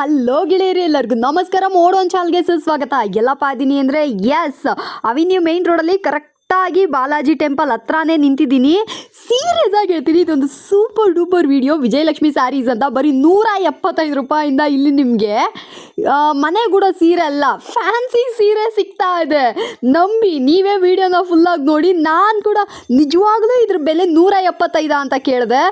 Hello ಗೆಳೆಯರಿ ಎಲ್ಲರಿಗೂ ನಮಸ್ಕಾರ. ಮೋಡೋನ್ ಚಾಲ್ಗೆ ಸುಸ್ವಾಗತ. ಎಲ್ಲಪ್ಪ ಇದೀನಿ ಅಂದರೆ ಎಸ್ ಅವಿನ್ಯೂ ಮೇನ್ ರೋಡಲ್ಲಿ ಕರೆಕ್ಟಾಗಿ ಬಾಲಾಜಿ ಟೆಂಪಲ್ ಹತ್ರನೇ ನಿಂತಿದ್ದೀನಿ. ಸೀರಿಯಸ್ ಆಗಿ ಹೇಳ್ತೀನಿ, ಇದೊಂದು super duper video. Vijayalakshmi sarees ಅಂತ ಬರೀ ನೂರ ಎಪ್ಪತ್ತೈದು ರೂಪಾಯಿಂದ ಇಲ್ಲಿ ನಿಮಗೆ. ಮನೆ ಕೂಡ ಸೀರೆ ಅಲ್ಲ, ಫ್ಯಾನ್ಸಿ ಸೀರೆ ಸಿಗ್ತಾ ಇದೆ. ನಂಬಿ, ನೀವೇ ವಿಡಿಯೋನ ಫುಲ್ಲಾಗಿ ನೋಡಿ, ನಾನು ಕೂಡ ನಿಜವಾಗ್ಲೂ ಇದ್ರ ಬೆಲೆ ನೂರ ಎಪ್ಪತ್ತೈದ ಅಂತ ಕೇಳಿದೆ.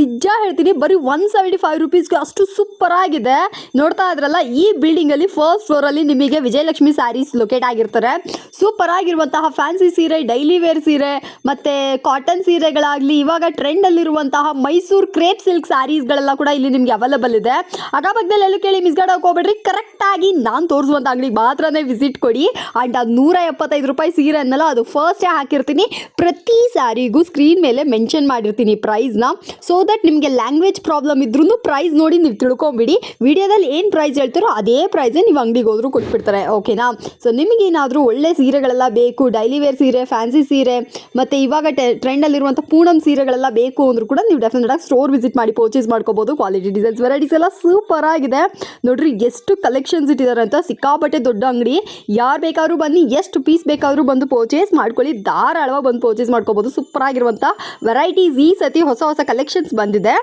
ನಿಜ ಹೇಳ್ತೀನಿ, ಬರೀ ಒನ್ ಸೆವೆಂಟಿ ಫೈವ್ ರುಪೀಸ್ಗೆ ಅಷ್ಟು ಸೂಪರ್ ಆಗಿದೆ. ನೋಡ್ತಾ ಇದ್ರಲ್ಲ, ಈ ಬಿಲ್ಡಿಂಗಲ್ಲಿ ಫಸ್ಟ್ ಫ್ಲೋರಲ್ಲಿ ನಿಮಗೆ ವಿಜಯಲಕ್ಷ್ಮಿ ಸ್ಯಾರೀಸ್ ಲೊಕೇಟ್ ಆಗಿರ್ತಾರೆ. ಸೂಪರ್ ಆಗಿರುವಂತಹ ಫ್ಯಾನ್ಸಿ ಸೀರೆ ಡೈಲಿ ವೇರ್ ಸೀರೆ, ಮತ್ತು ಕಾಟನ್ ಸೀರೆಗಳಾಗಲಿ, ಇವಾಗ ಟ್ರೆಂಡಲ್ಲಿರುವಂತಹ ಮೈಸೂರು ಕ್ರೇಪ್ ಸಿಲ್ಕ್ ಸ್ಯಾರೀಸ್ಗಳೆಲ್ಲ ಕೂಡ ಇಲ್ಲಿ ನಿಮಗೆ ಅವೈಲಬಲ್ ಇದೆ. ಅಕ್ಕಪಕ್ಕದಲ್ಲಿ ಎಲ್ಲೂ ಕೇಳಿ ಮಿಸ್ಗಾಡೋಕೆ ಹೋಗ್ಬೇಡ್ರಿ. ಕರೆಕ್ಟಾಗಿ ನಾನು ತೋರಿಸುವಂಥ ಅಂಗಡಿಗೆ ಮಾತ್ರನೇ ವಿಸಿಟ್ ಕೊಡಿ. ಆ್ಯಂಡ್ ಅದು ನೂರ ಎಪ್ಪತ್ತೈದು ರೂಪಾಯಿ ಸೀರೆ ಅನ್ನಲ್ಲ, ಅದು ಫಸ್ಟೇ ಹಾಕಿರ್ತೀನಿ. ಪ್ರತಿ ಸ್ಯಾರಿಗೂ ಸ್ಕ್ರೀನ್ ಮೇಲೆ ಮೆನ್ಷನ್ ಮಾಡಿರ್ತೀನಿ ಪ್ರೈಸ್ನ ಸೊ ದಟ್ ನಿಮಗೆ ಲ್ಯಾಂಗ್ವೇಜ್ ಪ್ರಾಬ್ಲಮ್ ಇದ್ರೂ ಪ್ರೈಸ್ ನೋಡಿ ನೀವು ತಿಳ್ಕೊಂಬಿಡಿ. ವಿಡಿಯೋದಲ್ಲಿ ಏನು ಪ್ರೈಸ್ ಹೇಳ್ತಾರೋ ಅದೇ ಪ್ರೈಸೇ ನೀವು ಅಂಗಡಿಗೆ ಹೋದ್ರು ಕೊಟ್ಬಿಡ್ತಾರೆ. ಓಕೆನಾ ಸೊ ನಿಮಗೇನಾದರೂ ಒಳ್ಳೆ ಸೀರೆಗಳೆಲ್ಲ ಬೇಕು, ಡೈಲಿ ವೇರ್ ಸೀರೆ ಫ್ಯಾನ್ಸಿ ಸೀರೆ, ಮತ್ತು ಇವಾಗ ಟ್ರೆಂಡಲ್ಲಿರುವಂಥ ಪೂನಮ್ ಸೀರೆಗಳೆಲ್ಲ ಬೇಕು ಅಂದರೂ ಕೂಡ ನೀವು ಡೆಫಿನೆಟ್ ಆಗಿ ಸ್ಟೋರ್ ವಿಸಿಟ್ ಮಾಡಿ ಪರ್ಚೇಸ್ ಮಾಡ್ಕೋಬೋದು. ಕ್ವಾಲಿಟಿ ಡಿಸೈನ್ಸ್ ವೆರೈಟೀಸ್ ಎಲ್ಲ ಸೂಪರ್ ಆಗಿದೆ. ನೋಡ್ರಿ, ಎಷ್ಟು ಕಲೆಕ್ಷನ್ಸ್ ಇಟ್ಟಿದ್ದಾರೆ ಅಂತ ಸಿಕ್ಕಾಪಟ್ಟೆ ದೊಡ್ಡ ಅಂಗಡಿ. ಯಾರು ಬೇಕಾದ್ರೂ ಬನ್ನಿ, ಎಷ್ಟು ಪೀಸ್ ಬೇಕಾದರೂ ಬಂದು ಪರ್ಚೇಸ್ ಮಾಡ್ಕೊಳ್ಳಿ. ಧಾರಾಳವಾಗಿ ಬಂದು ಪರ್ಚೇಸ್ ಮಾಡ್ಕೋಬೋದು. ಸೂಪರ್ ಆಗಿರುವಂಥ ವೆರೈಟೀಸ್ ಈ ಸತಿ ಹೊಸ ಹೊಸ ಕಲೆಕ್ಷನ್ಸ್ ಬಂದಿದೆ.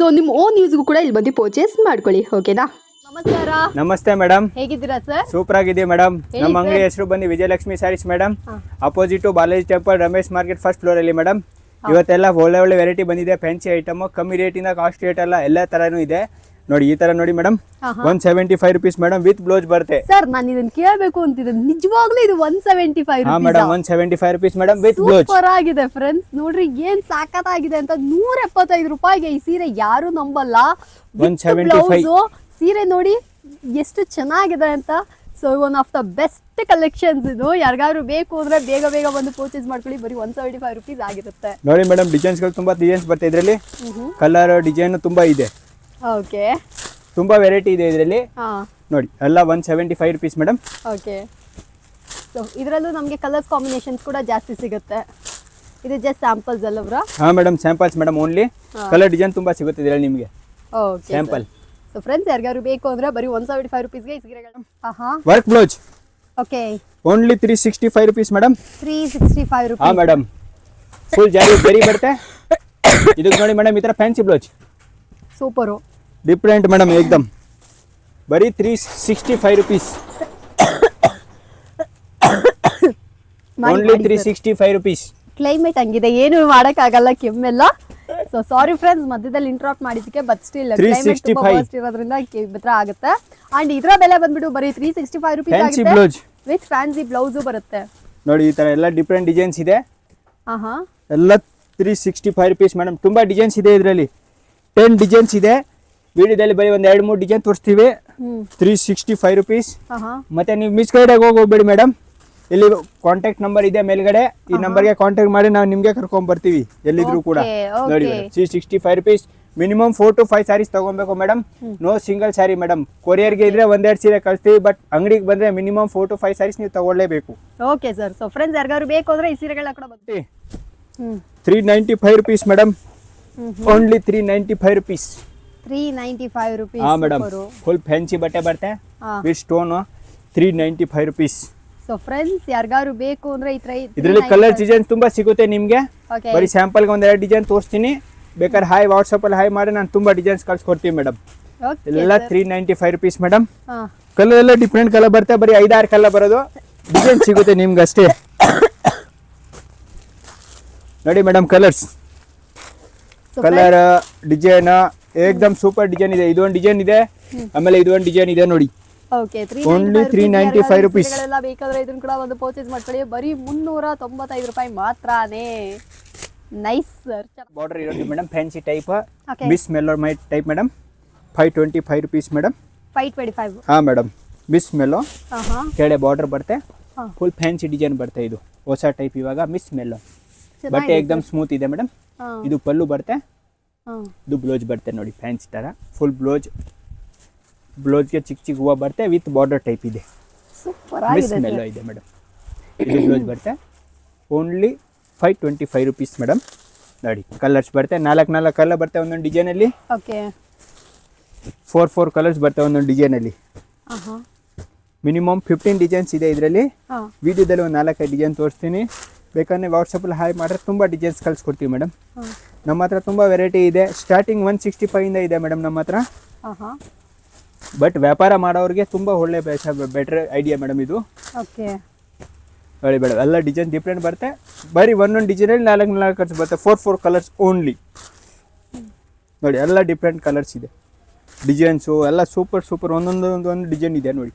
ಸೊ ನಿಮ್ಮ ಓನ್ ಯೂಸ್ಗೂ ಕೂಡ ಇಲ್ಲಿ ಬಂದು ಪರ್ಚೇಸ್ ಮಾಡ್ಕೊಳ್ಳಿ. ಓಕೆನಾ ನಮಸ್ಕಾರ. ನಮಸ್ತೆ ಮೇಡಮ್ ಹೇಗಿದ್ದೀರಾ ಸರ್? ಸೂಪರ್ ಆಗಿದೆ ಮೇಡಮ್ ನಮ್ಮ. ಅಂಗಡಿ ಹೆಸರು ಬಂದು Vijayalakshmi sarees madam. Opposite Balaji temple Ramesh market first floor ಅಲ್ಲಿ ಮೇಡಮ್ ಇವತ್ತೆಲ್ಲ ಒಳ್ಳೆ ಒಳ್ಳೆ ವೆರೈಟಿ ಬಂದಿದೆ ಫ್ಯಾನ್ಸಿ ಐಟಮ್ ಕಮ್ಮಿ ರೇಟಿಂದ ಕಾಸ್ಟ್ ರೇಟ್ ಎಲ್ಲ ಎಲ್ಲ ತರನೂ ಇದೆ. ನೋಡಿ ಈ ತರ ನೋಡಿ madam. One seventy five rupees madam with blouse ಬರುತ್ತೆ. ಸರ್ ನಾನು ಇದನ್ನ ಕೇಳಬೇಕು ಅಂತಿದ್ದೆ ನಿಜವಾಗ್ಲೂ ಇದು ಒನ್ ಸೆವೆಂಟಿ ಫೈವ್ ಹಾ madam one seventy five rupees madam with blouse super ಆಗಿದೆ ಫ್ರೆಂಡ್ಸ್ ನೋಡ್ರಿ ಏನ್ ಸಾಕತ್ತಾಗಿದೆ ಅಂತ ನೂರ ಎಪ್ಪತ್ತೈದು ರೂಪಾಯಿಗೆ ಈ ಸೀರೆ ಯಾರು ನಂಬಲ್ಲ. With 175. blouse, ಸೀರೆ ನೋಡಿ ಎಷ್ಟು ಚೆನ್ನಾಗಿದೆ ಅಂತ. So one of the best collections ಇದು. ಯಾರಿಗಾದ್ರು ಬೇಕು ಅಂದ್ರೆ ಬೇಗ ಬೇಗ ಬಂದು ಪರ್ಚೇಸ್ ಮಾಡ್ಕೊಳ್ಳಿ. ಬರೀ ಒನ್ ಸೆವೆಂಟಿ ಫೈವ್ ರುಪೀಸ್ ಆಗಿರುತ್ತೆ. ನೋಡಿ ಮೇಡಮ್ ಡಿಸೈನ್ಸ್ಗಳು ತುಂಬಾ ಡಿಸೈನ್ಸ್ ಬರ್ತಾ ಇದರಲ್ಲಿ. ಕಲರ್ ಡಿಸೈನ್ ತುಂಬಾ ಇದೆ. ಓಕೆ ತುಂಬಾ ವೆರೈಟಿ ಇದೆ ಇದರಲ್ಲಿ. ನೋಡಿ ಎಲ್ಲ one seventy five rupees madam okay so ಇದರಲ್ಲೂ ನಮಗೆ ಕಲರ್ಸ್ ಕಾಂಬಿನೇಷನ್ಸ್ ಕೂಡ ಜಾಸ್ತಿ ಸಿಗುತ್ತೆ. ಇದು ಜಸ್ಟ್ ಸ್ಯಾಂಪಲ್ಸ್ ಅಲ್ಲವ್ರಾ ಹಾ madam samples madam only colour design ತುಂಬಾ ಸಿಗುತ್ತೆ ಇದರಲ್ಲಿ ನಿಮಗೆ. ಓಕೆ ಸ್ಯಾಂಪಲ್ ಸೊ ಫ್ರೆಂಡ್ಸ್ ಯಾರಿಗಾರು ಬೇಕು ಅಂದ್ರೆ ಬರೀ ಒನ್ ಸೆವೆಂಟಿ ಫೈವ್ ರುಪೀಸ್ಗೆ ಈ ಸೀರೆಗಳು. ಆಹಾ. Work blouse okay only three sixty five rupees madam three sixty five rupees ಹಾಂ ಮೇಡಮ್ ಫುಲ್ ಜಾರಿ ಬರಿ ಬರುತ್ತೆ. ಇದಕ್ಕೆ ನೋಡಿ ಮೇಡಮ್ ಈ ಥರ fancy blouse super different madam ಏಕ್ದಮ್. ಬರೀ three sixty five rupees only three sixty five rupees climate ಹಂಗಿದೆ. ಏನು ಮಾಡೋಕ್ಕಾಗಲ್ಲ ಕೆಮ್ಮೆಲ್ಲ. ಸೊ ಸಾರಿ ಫ್ರೆಂಡ್ಸ್ ಮಧ್ಯದಲ್ಲಿ ಇಂಟ್ರಾಪ್ಟ್ ಮಾಡಿದ್ದಕ್ಕೆ ಬಟ್ ಸ್ಟಿಲ್ ಕ್ಲೈಮೇಟ್ ತುಂಬಾ 365. ವರ್ಸ್ಟ್ ಇರೋದ್ರಿಂದ ಆಗುತ್ತೆ. ಅಂಡ್ ಇದರ ಬೆಲೆ ಬಂದ್ಬಿಟ್ಟು ಬರೀ ತ್ರೀ ಸಿಕ್ಸ್ಟಿ ಫೈವ್ ರುಪೀಸ್ ಆಗುತ್ತೆ. ಬ್ಲೌಸ್ ವಿತ್ ಫ್ಯಾನ್ಸಿ ಬ್ಲೌಸ್ ಬರುತ್ತೆ. ನೋಡಿ ಈ ತರ ಎಲ್ಲ ಡಿಫ್ರೆಂಟ್ ಡಿಸೈನ್ಸ್ ಇದೆ. ಎಲ್ಲ three sixty five rupees madam ತುಂಬಾ ಡಿಸೈನ್ಸ್ ಇದೆ ಇದರಲ್ಲಿ. ಟೆನ್ ಡಿಸೈನ್ಸ್ ಇದೆ. ವಿಡಿಯೋದಲ್ಲಿ ಬರೀ ಒಂದ್ ಎರಡ್ ಮೂರು ಡಿಸೈನ್ ತೋರಿಸ್ತೀವಿ. ತ್ರೀ ಸಿಕ್ಸ್ಟಿ ಫೈವ್ ರುಪೀಸ್ ಮತ್ತೆ ನೀವು ಮಿಸ್ ಗೈಡಾಗಿ ಹೋಗ್ಬೇಡಿ ಮೇಡಮ್ ಇಲ್ಲಿ ಕಾಂಟ್ಯಾಕ್ಟ್ ನಂಬರ್ ಇದೆ ಮೇಲ್ಗಡೆ. ಈ ನಂಬರ್ಗೆ ಕಾಂಟ್ಯಾಕ್ಟ್ ಮಾಡಿ ನಾವು ನಿಮಗೆ ಕರ್ಕೊಂಡ್ ಬರ್ತೀವಿ. ಎಲ್ಲಿದ್ರು ಕೂಡ. ನೋಡಿ C sixty five rupees minimum four to five sarees ತಗೊಬೇಕು madam. No single saree madam. ಕೊರಿಯರ್ಗೆ ಇದ್ರೆ ಒಂದೆರಡು ಸೀರೆ ಕಳಿಸ್ತೀವಿ ಬಟ್ ಅಂಗಡಿಗೆ ಬಂದ್ರೆ minimum four to five sarees ನೀವು ತಗೊಳ್ಳೇಬೇಕು ಓಕೆ ಸರ್. ಸೊ ಫ್ರೆಂಡ್ಸ್ ಯಾರಿಗಾದ್ರು ಬೇಕು ಅಂದ್ರೆ ಈ ಸೀರೆಗಳ ಕೂಡ ಬರ್ತೀವಿ three ninety five rupees madam. Only three ninety five rupees three ninety five rupees ಹಾ ಮೇಡಮ್. ಫುಲ್ ಫ್ಯಾನ್ಸಿ ಬಟ್ಟೆ ಬರುತ್ತೆ. ಹಾ. With stone three ninety five rupees so friends ಯಾರಿಗಾರು ಬೇಕು ಅಂದ್ರೆ ಈ ತರ ಇದರಲ್ಲಿ ಕಲರ್ ಡಿಸೈನ್ ತುಂಬಾ ಸಿಗುತ್ತೆ ನಿಮ್ಗೆ. ಬರೀ ಸ್ಯಾಂಪಲ್ಗೆ ಒಂದೆರಡು ಡಿಸೈನ್ ತೋರಿಸ್ತೀನಿ. ಬೇಕಾದ್ರೆ ಹಾಯ್ ವಾಟ್ಸಪ್ಪಲ್ಲಿ ಹಾಯ್ ಮಾಡಿ ನಾನು ತುಂಬಾ ಡಿಸೈನ್ಸ್ ಕಳ್ಸಿಕೊಡ್ತೀವಿ ಮೇಡಮ್ ಎಲ್ಲ three ninety five rupees madam ಹಾ. ಕಲರ್ ಎಲ್ಲ ಡಿಫ್ರೆಂಟ್ ಕಲರ್ ಬರುತ್ತೆ ಬರೀ ಐದಾರು ಕಲರ್ ಬರೋದು. ಡಿಸೈನ್ ಸಿಗುತ್ತೆ ನಿಮ್ಗೆ ಅಷ್ಟೇ. ನೋಡಿ ಮೇಡಮ್ ಕಲರ್ಸ್ ಕಲರ್ ಡಿಸೈನ್ ಏಕ್ದಮ್ ಸೂಪರ್ ಡಿಸೈನ್ ಇದೆ. ಇದೊಂದು ಡಿಸೈನ್ ಇದೆ. ಆಮೇಲೆ ಇದೊಂದು ಡಿಸೈನ್ ಇದೆ ನೋಡಿ. Okay three ninety five rupees ಎಲ್ಲ ಬೇಕಾದ್ರೆ ಇದನ್ನ ಕೂಡ ಒಂದು ಪರ್ಚೇಸ್ ಮಾಡ್ಕೊಳ್ಳಿ. ಬರೀ ಮುನ್ನೂರ ತೊಂಬತ್ತೈದು ರೂಪಾಯಿ ಮಾತ್ರನೇ. ನೈಸ್ ಸರ್ ಬಾರ್ಡರ್ ಇರೋದು madam fancy type. Miss mellow my type madam five twenty five rupees madam five twenty five ಹಾಂ ಮೇಡಮ್ ಮಿಸ್ ಮೆಲ್ಲೋ ಹಾಂ ಹಾಂ ಕೆಳಗೆ ಬಾರ್ಡರ್ ಬರುತ್ತೆ. ಹಾಂ. ಫುಲ್ ಫ್ಯಾನ್ಸಿ ಡಿಸೈನ್ ಬರುತ್ತೆ ಇದು. ಹೊಸ ಟೈಪ್ ಇವಾಗ ಮಿಸ್ ಮೆಲ್ಲೋ ಬಟ್ಟೆ ಎಕ್ದಮ್ ಸ್ಮೂತ್ ಇದೆ ಮೇಡಮ್ ಹಾಂ. ಇದು ಪಲ್ಲು ಬರುತ್ತೆ. ಹಾಂ. ಇದು ಬ್ಲೌಸ್ ಬರುತ್ತೆ ನೋಡಿ ಫ್ಯಾನ್ಸಿ ಥರ ಫುಲ್ ಬ್ಲೌಸ್. ಬ್ಲೌಸ್ಗೆ ಚಿಕ್ಕ ಚಿಕ್ಕ ಹೂವು ಬರುತ್ತೆ ವಿತ್ ಬಾರ್ಡರ್ ಟೈಪ್ ಇದೆ. ಸೂಪರ್ ಆಗಿದೆ ಇದೆ ಮೇಡಮ್ ಇದು ಬ್ಲೌಸ್ ಬರುತ್ತೆ. Only five twenty five rupees madam ನೋಡಿ ಕಲರ್ಸ್ ಬರುತ್ತೆ. ನಾಲ್ಕು ನಾಲ್ಕು ಕಲರ್ ಬರುತ್ತೆ ಒಂದೊಂದು ಡಿಸೈನಲ್ಲಿ ಓಕೆ ಫೋರ್ ಫೋರ್ ಕಲರ್ಸ್ ಬರ್ತವೆ ಒಂದೊಂದು ಡಿಸೈನಲ್ಲಿ ಮಿನಿಮಮ್ ಫಿಫ್ಟೀನ್ ಡಿಸೈನ್ಸ್ ಇದೆ ಇದರಲ್ಲಿ. ವಿಡಿಯೋದಲ್ಲಿ ಒಂದು ನಾಲ್ಕೈದು ಡಿಸೈನ್ ತೋರಿಸ್ತೀನಿ. ಬೇಕಾದ್ರೆ ವಾಟ್ಸಪ್ಪಲ್ಲಿ ಹಾಯ್ ಮಾಡಿದ್ರೆ ತುಂಬ ಡಿಸೈನ್ಸ್ ಕಳಿಸ್ಕೊಡ್ತೀವಿ ಮೇಡಮ್ ನಮ್ಮ ಹತ್ರ ತುಂಬ ವೆರೈಟಿ ಇದೆ. ಸ್ಟಾರ್ಟಿಂಗ್ ಒನ್ ಸಿಕ್ಸ್ಟಿ ಫೈವಿಂದ ಇದೆ ಮೇಡಮ್ ನಮ್ಮ ಹತ್ರ. ಹಾಂ ಬಟ್ ವ್ಯಾಪಾರ ಮಾಡೋರಿಗೆ ತುಂಬ ಒಳ್ಳೆ ಬೆಟರ್ ಐಡಿಯಾ ಮೇಡಮ್ ಇದು. ಓಕೆ ಹೇಳಿ ಬೇಡ. ಎಲ್ಲ ಡಿಸೈನ್ ಡಿಫ್ರೆಂಟ್ ಬರುತ್ತೆ. ಬರೀ ಒಂದೊಂದು ಡಿಸೈನಲ್ಲಿ ನಾಲ್ಕು ನಾಲ್ಕು ಕಲರ್ಸ್ ಬರುತ್ತೆ. ಫೋರ್ ಫೋರ್ ಕಲರ್ಸ್ ಓನ್ಲಿ ನೋಡಿ ಎಲ್ಲ ಡಿಫ್ರೆಂಟ್ ಕಲರ್ಸ್ ಇದೆ. ಡಿಸೈನ್ಸು ಎಲ್ಲ ಸೂಪರ್ ಸೂಪರ್ ಒಂದೊಂದು ಒಂದೊಂದು ಡಿಸೈನ್ ಇದೆ ನೋಡಿ.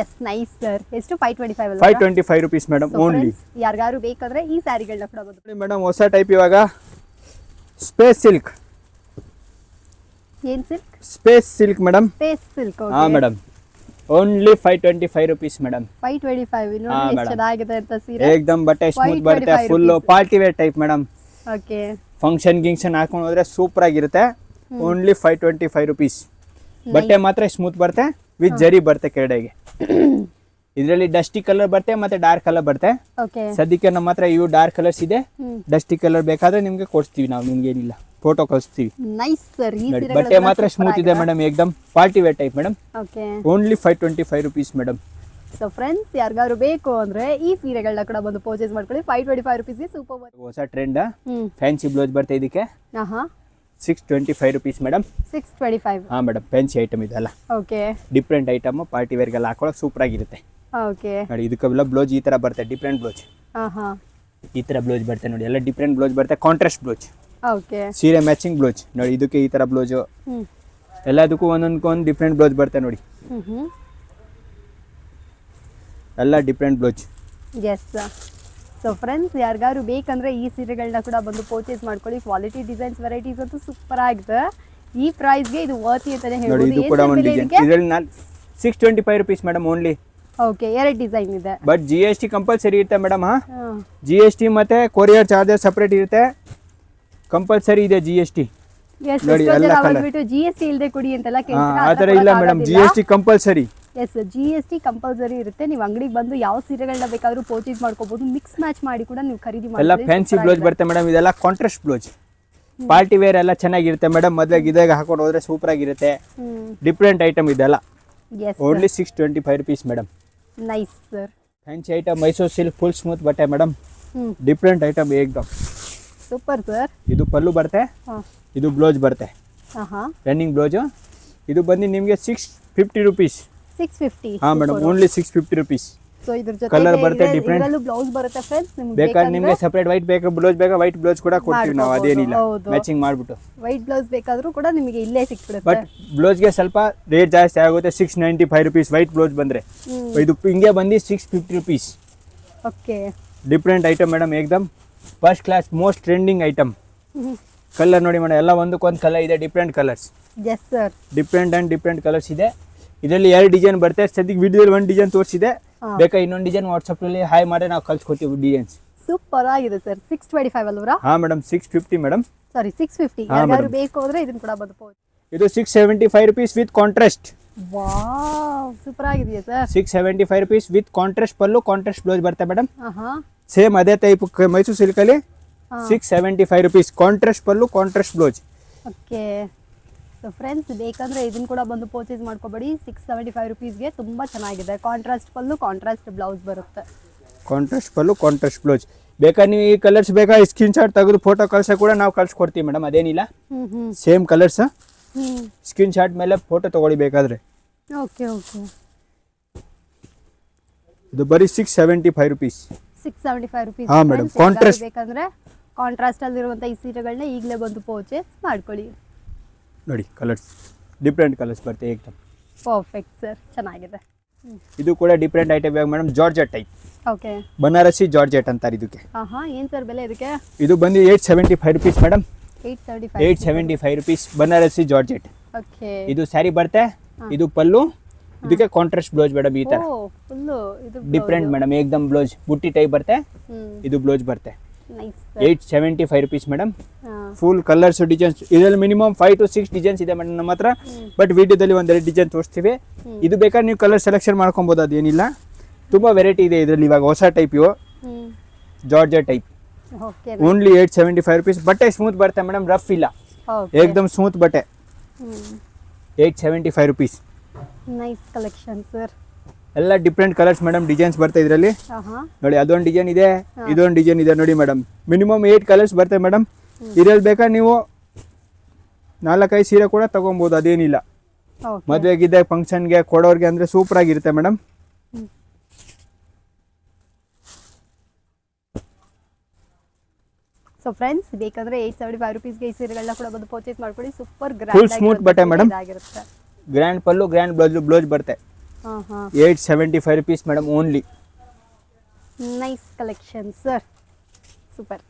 ಎಸ್ ನೈಸ್ ಸರ್ ಎಷ್ಟು? Five twenty five five twenty five rupees madam only ಯಾರಿಗಾರು ಬೇಕಾದ್ರೆ ಈ ಸ್ಯಾರಿಗಳನ್ನ ಕೂಡ ನೋಡಿ ಮೇಡಮ್ ಹೊಸ ಟೈಪ್ ಇವಾಗ ಸ್ಪೇಸ್ ಸಿಲ್ಕ್ ಏನು silk space silk madam space silk ಹಾ madam only five twenty five rupees madam five twenty five ಚೆನ್ನಾಗಿದೆ ಅಂತ ಸೀರೆ. ಏಕ್ದಮ್ ಬಟ್ಟೆ ಸ್ಮೂತ್ 525 ಬರುತ್ತೆ full. Party wear type madam okay function ಗಿಂಕ್ಷನ್ ಹಾಕೊಂಡು ಹೋದ್ರೆ ಸೂಪರ್ ಆಗಿರುತ್ತೆ. Only five twenty five rupees ಬಟ್ಟೆ ಮಾತ್ರ ಸ್ಮೂತ್ ಬರುತ್ತೆ ವಿತ್ ಜರಿ ಬರುತ್ತೆ ಕೆರಡೆಗೆ ಇದರಲ್ಲಿ ಡಸ್ಟಿ ಕಲರ್ ಬರುತ್ತೆ ಮತ್ತೆ ಡಾರ್ಕ್ ಕಲರ್ ಬರುತ್ತೆ. ಓಕೆ ಸದ್ಯಕ್ಕೆ ನಮ್ಮ ಹತ್ರ ಇವು ಡಾರ್ಕ್ ಕಲರ್ಸ್ ಇದೆ. ಡಸ್ಟಿ ಕಲರ್ ಬೇಕಾದ್ರೆ ನಿಮ್ಗೆ ಕೊಡ್ತೀವಿ ನಾವು ನಿಮ್ಗೆ ಏನಿಲ್ಲ ಫೋಟೋ ಕಳಿಸ್ತೀವಿ. ನೈಸ್ ಸರ್ ಈ ನೋಡಿ ಬಟ್ಟೆ ಮಾತ್ರ ಸ್ಮೂತ್ ಇದೆ madam ಏಕ್ದಮ್ party wear type madam okay only five twenty five rupees madam so friends ಯಾರಿಗಾದ್ರು ಬೇಕು ಅಂದ್ರೆ ಈ ಸೀರೆಗಳನ್ನ ಕೂಡ ಬಂದು ಪರ್ಚೇಸ್ ಮಾಡ್ಕೊಳ್ಳಿ. Five twenty five rupees super ಹೊಸ ಟ್ರೆಂಡ್ ಹ್ಮ್. ಫ್ಯಾನ್ಸಿ ಬ್ಲೌಸ್ ಬರ್ತಾ ಇದಕ್ಕೆ? Six twenty five rupees madam six twenty five ಹಾಂ ಮೇಡಮ್ ಫ್ಯಾನ್ಸಿ ಐಟಮ್ ಇದೆಲ್ಲ ಓಕೆ ಡಿಫ್ರೆಂಟ್ ಐಟಮ್ ಪಾರ್ಟಿ ವೇರ್ಗೆಲ್ಲ ಹಾಕೊಳಕ್ ಸೂಪರ್ ಆಗಿರುತ್ತೆ. ಓಕೆ ನೋಡಿ ಇದಕ್ಕೆಲ್ಲ ಬ್ಲೌಸ್ ಈ ತರ ಬರುತ್ತೆ ಡಿಫ್ರೆಂಟ್ ಬ್ಲೌಸ್ ಈ ಥರ ಬ್ಲೌಸ್ ಬರುತ್ತೆ ನೋಡಿ ಎಲ್ಲ ಡಿಫ್ರೆಂಟ್ ಬ್ಲೌಸ್ ಬರುತ್ತೆ ಕಾಂಟ್ರಾಸ್ಟ್ ಬ್ಲೌಸ್ ಓಕೆ. ಸೀರೆ ಮ್ಯಾಚಿಂಗ್ ಬ್ಲೌಸ್ ನೋಡಿ ಇದಕ್ಕೆ ಈ ತರ ಬ್ಲೌಸ್ ಎಲ್ಲದಕ್ಕೂ ಒಂದೊಂದ್ಕೊಂದು ಡಿಫ್ರೆಂಟ್ ಬ್ಲೌಸ್ ಬರುತ್ತೆ ನೋಡಿ. ಎಲ್ಲ different blouse yes so friends ಯಾರಿಗಾದ್ರು ಬೇಕಂದ್ರೆ ಈ ಸೀರೆಗಳನ್ನ ಕೂಡ ಬಂದು ಪರ್ಚೇಸ್ ಮಾಡ್ಕೊಳ್ಳಿ. ಕ್ವಾಲಿಟಿ ಡಿಸೈನ್ಸ್ ವೆರೈಟೀಸ್ ಅಂತೂ ಸೂಪರ್ ಆಗಿದೆ. ಈ ಪ್ರೈಸ್ಗೆ ಇದು ವರ್ತಿ ಹೇಳ್ಬೋದು. ಇದರಲ್ಲಿ ನಾನು six twenty five rupees madam only okay ಎರಡು ಡಿಸೈನ್ ಇದೆ. But G S T compulsory ಇರುತ್ತೆ ಮೇಡಮ್ ಜಿ ಎಸ್ ಟಿ ಮತ್ತೆ ಕೊರಿಯರ್ ಚಾರ್ಜಸ್ ಸಪ್ರೇಟ್ ಇರುತ್ತೆ. ಕಂಪಲ್ಸರಿ ಇದೆ ಜಿ ಎಸ್ ಟಿ ನೋಡಿ, ಎಲ್ಲ ಜಿ ಎಸ್ ಟಿ ಇಲ್ಲದೆ ಕೊಡಿ ಅಂತೆಲ್ಲ ಆ ಥರ ಇಲ್ಲ madam G S T compulsory yes G S T compulsory ಇರುತ್ತೆ. ನೀವು ಅಂಗಡಿಗೆ ಬಂದು ಯಾವ ಸೀರೆಗಳನ್ನ ಬೇಕಾದ್ರೂ ಪರ್ಚೇಸ್ ಮಾಡ್ಕೋಬಹುದು ಮಿಕ್ಸ್ ಮ್ಯಾಚ್ ಮಾಡಿ ಕೂಡ ನೀವು ಖರೀದಿ ಎಲ್ಲ ಮಾಡ್ಕೊಳ್ಳಿ. Fancy blouse. ಬರುತ್ತೆ ಮೇಡಮ್. ಇದೆಲ್ಲ ಕಾಂಟ್ರಾಸ್ಟ್ ಬ್ಲೌಸ್ ಪಾರ್ಟಿ ವೇರ್ ಎಲ್ಲ ಚೆನ್ನಾಗಿರುತ್ತೆ ಮೇಡಮ್. ಮದ್ವೆಗೆ ಇದಾಗ ಹಾಕೊಂಡು ಹೋದ್ರೆ ಸೂಪರ್ ಆಗಿರುತ್ತೆ. ಡಿಫ್ರೆಂಟ್ ಐಟಮ್ ಇದೆಲ್ಲ. Only six twenty five rupees madam. Nice sir fancy item Mysuru silk full smooth ಬಟ್ಟೆ ಮೇಡಮ್. ಡಿಫ್ರೆಂಟ್ ಐಟಮ್ ಏಕ್ದಮ್ ಸೂಪರ್ ಸರ್. ಇದು ಪಲ್ಲು ಬರುತ್ತೆ. ಇದು ಬ್ಲೌಸ್ ಬರುತ್ತೆ. Running blouse. ಇದು ಬಂದು ನಿಮಗೆ six fifty rupees six fifty ಹಾಂ madam only six fifty rupees so ಇದ್ರ ಜೊತೆ Colour ಬರುತ್ತೆ ಡಿಫರೆಂಟ್ ಬ್ಲೌಸ್ ಬರುತ್ತೆ ಫ್ರೆಂಡ್ಸ್ ನಿಮ್ಗೆ ಬೇಕಾದ್ರೆ ನಿಮಗೆ ಸೆಪರೇಟ್ ವೈಟ್ ಬೇಕು ಬ್ಲೌಸ್ ಬೇಕಾ ವೈಟ್ ಬ್ಲೌಸ್ ಕೂಡ ಕೊಡ್ತೀವಿ ನಾವು ಅದೇನಿಲ್ಲ. ಮ್ಯಾಚಿಂಗ್ ಮಾಡ್ಬಿಟ್ಟು. ವೈಟ್ ಬ್ಲೌಸ್ ಬೇಕಾದರೂ ಕೂಡ ನಿಮಗೆ ಇಲ್ಲೇ ಸಿಕ್ಬಿಡುತ್ತೆ. ಬಟ್ ಬ್ಲೌಸ್ಗೆ ಸ್ವಲ್ಪ ರೇಟ್ ಜಾಸ್ತಿ ಆಗುತ್ತೆ six ninety five rupees white blouse ಬಂದರೆ ಇದು ಹಿಂಗೆ ಬಂದು six fifty rupees okay different item madam ಏಕ್ದಮ್. First class most trending item colour ನೋಡಿ ಮೇಡಮ್ ಎಲ್ಲ ಒಂದಕ್ಕೊಂದು ಕಲರ್ ಇದೆ different colours yes sir different and different colours ಇದೆ. ಇದರಲ್ಲಿ ಎರಡು ಡಿಸೈನ್ ಬರುತ್ತೆ ಸದ್ಯಕ್ಕೆ ವಿಡಿಯೋದಲ್ಲಿ ಒಂದು ಡಿಸೈನ್ ತೋರಿಸಿದೆ. ಬೇಕಾ ಇನ್ನೊಂದು ಡಿಸೈನ್ ವಾಟ್ಸಪ್ಪಲ್ಲಿ ಹಾಯ್ ಮಾಡಿ ನಾವು ಕಳ್ಸ್ಕೊತೀವಿ ಡಿಸೈನ್ಸ್ ಸೂಪರ್ ಆಗಿದೆ ಸರ್ ಸಿಕ್ಸ್ ಟ್ವೆಂಟಿ ಫೈವ್ ಅಲ್ವರಾ ಹಾಂ madam six fifty madam sorry six fifty ಯಾರು. ಬೇಕು ಅಂದ್ರೆ ಇದನ್ನ ಕೂಡ ಬದಬಹುದು ಇದು six seventy five rupees with contrast wow super ಆಗಿದೆಯಾ sir? Six seventy five rupees with contrast pallu contrast blouse ಬರುತ್ತೆ ಮೇಡಮ್ ಸೇಮ್ ಅದೇ type Mysuru ಸಿಲ್ಕಲ್ಲಿ. Six seventy five rupees contrast pallu contrast blouse okay so friends ಬೇಕಂದ್ರೆ ಇದನ್ನು ಕೂಡ ಬಂದು purchase ಮಾಡ್ಕೋಬೇಡಿ. Six seventy five ರುಪೀಸ್ಗೆ ತುಂಬ ಚೆನ್ನಾಗಿದೆ. ಕಾಂಟ್ರಾಸ್ಟ್ ಪಲ್ಲು ಕಾಂಟ್ರಾಸ್ಟ್ ಬ್ಲೌಸ್ ಬರುತ್ತೆ. ಕಾಂಟ್ರಾಸ್ಟ್ ಪಲ್ಲು ಕಾಂಟ್ರಾಸ್ಟ್ ಬ್ಲೌಸ್ ಬೇಕಾ ನೀವು ಈ ಕಲರ್ಸ್ ಬೇಕಾ? ಸ್ಕ್ರೀನ್ ಶಾಟ್ ತೆಗೆದು ಫೋಟೋ ಕಳ್ಸೋ ಕೂಡ ನಾವು ಕಳ್ಸಿಕೊಡ್ತೀವಿ ಮೇಡಮ್ ಅದೇನಿಲ್ಲ? ಸೇಮ್ ಕಲರ್ಸ್ ಸ್ಕ್ರೀನ್ ಶಾಟ್ ಮೇಲೆ ಫೋಟೋ ತಗೊಳ್ಳಿ ಬೇಕಾದ್ರೆ ಓಕೆ ಓಕೆ. ಇದು ಬರೀ six seventy five rupees. Six seventy five rupees ಹಾ, ಮೇಡಮ್ ಕಾಂಟ್ರಾಸ್ಟ್ ಬೇಕಂದ್ರೆ ಕಾಂಟ್ರಾಸ್ಟ್ ಅಲ್ಲಿರುವಂಥ ಈ ಸೀರೆಗಳನ್ನ ಈಗಲೇ ಬಂದು ಪರ್ಚೇಸ್ ಮಾಡ್ಕೊಳ್ಳಿ. ನೋಡಿ ಕಲರ್ಸ್ ಡಿಫ್ರೆಂಟ್ ಕಲರ್ಸ್ ಬರುತ್ತೆ ಏಕ್ದಮ್. ಪರ್ಫೆಕ್ಟ್ ಸರ್ ಚೆನ್ನಾಗಿದೆ. ಇದು ಕೂಡ ಡಿಫ್ರೆಂಟ್ ಐಟಮ್ ಇವಾಗ madam georgette type okay. Banarasi georgette ಅಂತಾರೆ ಇದಕ್ಕೆ. ಹಾಂ ಹಾಂ ಏನು ಸರ್ ಬೆಲೆ ಇದಕ್ಕೆ? ಇದು ಬಂದು eight seventy five rupees madam eight seventy five rupees Banarasi georgette ಇದು ಸ್ಯಾರಿ ಬರುತ್ತೆ ಇದು ಪಲ್ಲು ಇದಕ್ಕೆ ಕಾಂಟ್ರಾಸ್ಟ್ ಬ್ಲೌಸ್ ಮೇಡಮ್ ಈ ತರ. ಡಿಫ್ರೆಂಟ್ ಮೇಡಮ್ ಏಕ್ದಮ್ ಬ್ಲೌಸ್ ಬುಟ್ಟಿ ಟೈಪ್ ಬರುತ್ತೆ ಇದು ಬ್ಲೌಸ್ ಬರುತ್ತೆ. Eight seventy five rupees madam. Full colours designs ಇದರಲ್ಲಿ minimum five to six designs ಇದೆ ಮೇಡಮ್ ನಮ್ಮ ಹತ್ರ. ಬಟ್ ವಿಡಿಯೋದಲ್ಲಿ ಒಂದೆರಡು ಡಿಸೈನ್ ತೋರಿಸ್ತೀವಿ. ಇದು ಬೇಕಾದ್ರೆ ನೀವು ಕಲರ್ ಸೆಲೆಕ್ಷನ್ ಮಾಡ್ಕೊಬೋದು ಅದೇನಿಲ್ಲ. ತುಂಬ ವೆರೈಟಿ ಇದೆ ಇದರಲ್ಲಿ ಇವಾಗ ಹೊಸ ಟೈಪ್ ಇವು. ಜಾರ್ಜರ್ georgette type only eight seventy five rupees ಬಟ್ಟೆ ಸ್ಮೂತ್ ಬರುತ್ತೆ ಮೇಡಮ್ ರಫ್ ಇಲ್ಲ. ಏಕ್ದಮ್ ಸ್ಮೂತ್ ಬಟ್ಟೆ. Eight seventy five rupees nice collection sir ಎಲ್ಲ ಡಿಫ್ರೆಂಟ್ ಕಲರ್ಸ್ ಮೇಡಮ್ ಡಿಸೈನ್ಸ್ ಬರ್ತಾ ಇದರಲ್ಲಿ. ಹಾಂ ನೋಡಿ ಅದೊಂದು ಡಿಸೈನ್ ಇದೆ ಇದೊಂದು ಡಿಸೈನ್ ಇದೆ ನೋಡಿ ಮೇಡಮ್ ಮಿನಿಮಮ್ ಏಟ್ ಕಲರ್ಸ್ ಬರ್ತವೆ ಮೇಡಮ್ ಇದ್ರಲ್ಲಿ ಬೇಕಾ ನೀವು ನಾಲ್ಕೈದು ಸೀರೆ ಕೂಡ ತಗೊಬೋದು ಅದೇನಿಲ್ಲ. ಓಕೆ ಮದುವೆಗಿದೆ ಫಂಕ್ಷನ್ಗೆ ಕೊಡೋರಿಗೆ ಅಂದರೆ ಸೂಪರ್ ಆಗಿರುತ್ತೆ ಮೇಡಮ್ ಸೊ ಫ್ರೆಂಡ್ಸ್ ಬೇಕಂದ್ರೆ ಏಯ್ಟ್ ಸೆವೆಂಟಿ ಫೈವ್ ರುಪೀಸ್ಗೆ ಈ ಸೀರೆಗಳನ್ನ ಕೂಡ ಬಂದು ಪರ್ಚೇಸ್ ಮಾಡ್ಕೊಳ್ಳಿ. ಸೂಪರ್ ಗ್ರ್ಯಾಂಡ್ ಸ್ಮೂತ್ ಬಟ್ಟೆ ಮೇಡಮ್ ಆಗಿರುತ್ತೆ grand pallu grand blouse blouse ಬರುತ್ತೆ. Eight seventy five rupees madam only nice collection sir super